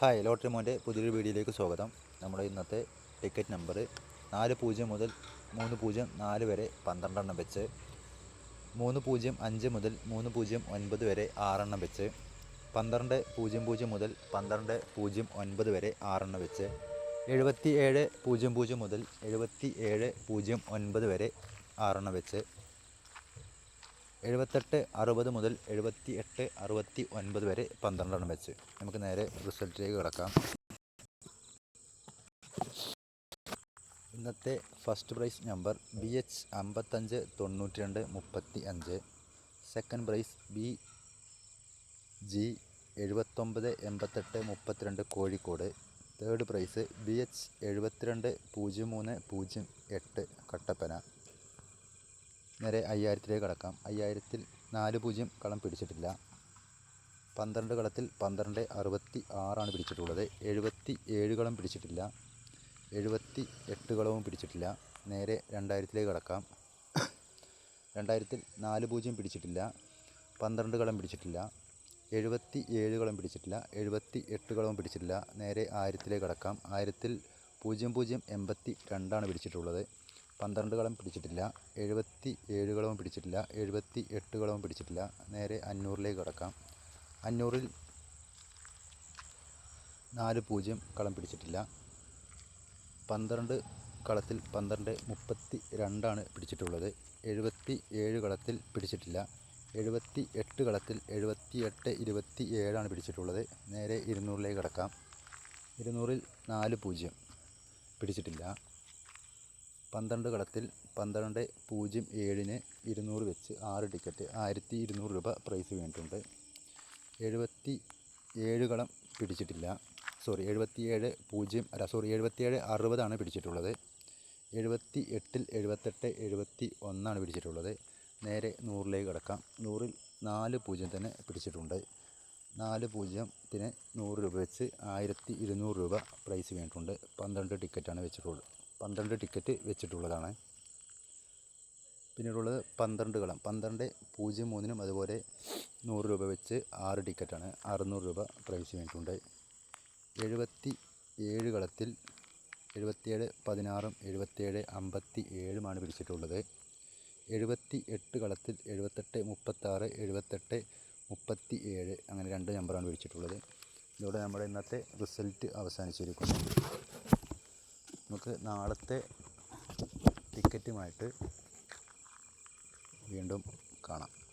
Hi lottery മോന്റെ പുതിയൊരു വീഡിയോയിലേക്ക് സ്വാഗതം. നമ്മുടെ ഇന്നത്തെ ടിക്കറ്റ് നമ്പർ നാല് പൂജ്യം മുതൽ മൂന്ന് പൂജ്യം നാല് വരെ പന്ത്രണ്ടെണ്ണം വെച്ച് മൂന്ന് പൂജ്യം അഞ്ച് മുതൽ മൂന്ന് പൂജ്യം ഒൻപത് വരെ ആറെണ്ണം വെച്ച് പന്ത്രണ്ട് പൂജ്യം പൂജ്യം മുതൽ പന്ത്രണ്ട് പൂജ്യം ഒൻപത് വരെ ആറെണ്ണം വെച്ച് എഴുപത്തി ഏഴ് പൂജ്യം പൂജ്യം മുതൽ എഴുപത്തി ഏഴ് പൂജ്യം ഒൻപത് വരെ ആറെണ്ണം വെച്ച് എഴുപത്തെട്ട് അറുപത് മുതൽ എഴുപത്തി എട്ട് അറുപത്തി ഒൻപത് വരെ പന്ത്രണ്ടെണ്ണം വെച്ച്. നമുക്ക് നേരെ റിസൾട്ടിലേക്ക് കിടക്കാം. ഇന്നത്തെ first prize number B H അമ്പത്തഞ്ച് തൊണ്ണൂറ്റി രണ്ട് മുപ്പത്തി അഞ്ച് സെക്കൻഡ് പ്രൈസ് ബി ജി എഴുപത്തൊമ്പത് എൺപത്തെട്ട് മുപ്പത്തിരണ്ട് Kozhikode. Third prize B H എഴുപത്തിരണ്ട് പൂജ്യം മൂന്ന് പൂജ്യം എട്ട് കട്ടപ്പന. നേരെ അയ്യായിരത്തിലേക്ക് കടക്കാം. അയ്യായിരത്തിൽ നാല് പൂജ്യം കളം പിടിച്ചിട്ടില്ല. പന്ത്രണ്ട് കളത്തിൽ പന്ത്രണ്ട് അറുപത്തി ആറാണ് പിടിച്ചിട്ടുള്ളത്. എഴുപത്തി ഏഴ് കളം പിടിച്ചിട്ടില്ല. എഴുപത്തി എട്ട് കളവും പിടിച്ചിട്ടില്ല. നേരെ രണ്ടായിരത്തിലേക്ക് കടക്കാം. രണ്ടായിരത്തിൽ നാല് പൂജ്യം പിടിച്ചിട്ടില്ല. പന്ത്രണ്ട് കളം പിടിച്ചിട്ടില്ല. എഴുപത്തി ഏഴ് കളം പിടിച്ചിട്ടില്ല. എഴുപത്തി എട്ട് കളവും പിടിച്ചിട്ടില്ല. നേരെ ആയിരത്തിലേക്ക് കടക്കാം. ആയിരത്തിൽ പൂജ്യം പൂജ്യം എൺപത്തി രണ്ടാണ് പിടിച്ചിട്ടുള്ളത്. പന്ത്രണ്ട് കളം പിടിച്ചിട്ടില്ല എഴുപത്തി ഏഴ് കളവും പിടിച്ചിട്ടില്ല എഴുപത്തി എട്ട് കളവും പിടിച്ചിട്ടില്ല. നേരെ അഞ്ഞൂറിലേക്ക് കടക്കാം. അഞ്ഞൂറിൽ നാല് പൂജ്യം കളം പിടിച്ചിട്ടില്ല. പന്ത്രണ്ട് കളത്തിൽ പന്ത്രണ്ട് മുപ്പത്തി രണ്ടാണ് പിടിച്ചിട്ടുള്ളത്. എഴുപത്തി ഏഴ് കളത്തിൽ പിടിച്ചിട്ടില്ല. എഴുപത്തി എട്ട് കളത്തിൽ എഴുപത്തി എട്ട് ഇരുപത്തി ഏഴാണ് പിടിച്ചിട്ടുള്ളത്. നേരെ ഇരുന്നൂറിലേക്ക് കിടക്കാം. ഇരുന്നൂറിൽ നാല് പൂജ്യം പിടിച്ചിട്ടില്ല. പന്ത്രണ്ട് കളത്തിൽ പന്ത്രണ്ട് പൂജ്യം ഏഴിന് ഇരുന്നൂറ് വെച്ച് ആറ് ടിക്കറ്റ് ആയിരത്തി ഇരുന്നൂറ് രൂപ പ്രൈസ് വീണിട്ടുണ്ട്. എഴുപത്തി ഏഴ് കളം പിടിച്ചിട്ടില്ല. സോറി എഴുപത്തിയേഴ് പൂജ്യം അല്ല സോറി എഴുപത്തിയേഴ് അറുപതാണ് പിടിച്ചിട്ടുള്ളത്. എഴുപത്തി എട്ടിൽ എഴുപത്തെട്ട് എഴുപത്തി ഒന്നാണ് പിടിച്ചിട്ടുള്ളത്. നേരെ നൂറിലേക്ക് കിടക്കാം. നൂറിൽ നാല് പൂജ്യം തന്നെ പിടിച്ചിട്ടുണ്ട്. നാല് പൂജ്യത്തിന് നൂറ് രൂപ വെച്ച് ആയിരത്തി ഇരുന്നൂറ് രൂപ പ്രൈസ് വീണിട്ടുണ്ട്. പന്ത്രണ്ട് ടിക്കറ്റാണ് വെച്ചിട്ടുള്ളത്. പന്ത്രണ്ട് ടിക്കറ്റ് വെച്ചിട്ടുള്ളതാണ്. പിന്നീടുള്ളത് പന്ത്രണ്ട് കളം. പന്ത്രണ്ട് പൂജ്യം മൂന്നിനും അതുപോലെ നൂറ് രൂപ വെച്ച് ആറ് ടിക്കറ്റാണ്. അറുന്നൂറ് രൂപ പ്രൈസ് വേണ്ടിയിട്ടുണ്ട്. എഴുപത്തി ഏഴ് കളത്തിൽ എഴുപത്തിയേഴ് പതിനാറും എഴുപത്തിയേഴ് അമ്പത്തി ഏഴുമാണ് പിടിച്ചിട്ടുള്ളത്. എഴുപത്തി എട്ട് കളത്തിൽ എഴുപത്തെട്ട് മുപ്പത്താറ് എഴുപത്തെട്ട് മുപ്പത്തി ഏഴ് അങ്ങനെ രണ്ട് നമ്പറാണ് പിടിച്ചിട്ടുള്ളത്. ഇതോടെ നമ്മുടെ ഇന്നത്തെ റിസൾട്ട് അവസാനിച്ചിരിക്കുന്നു നമുക്ക് നാളത്തെ ടിക്കറ്റുമായിട്ട് വീണ്ടും കാണാം.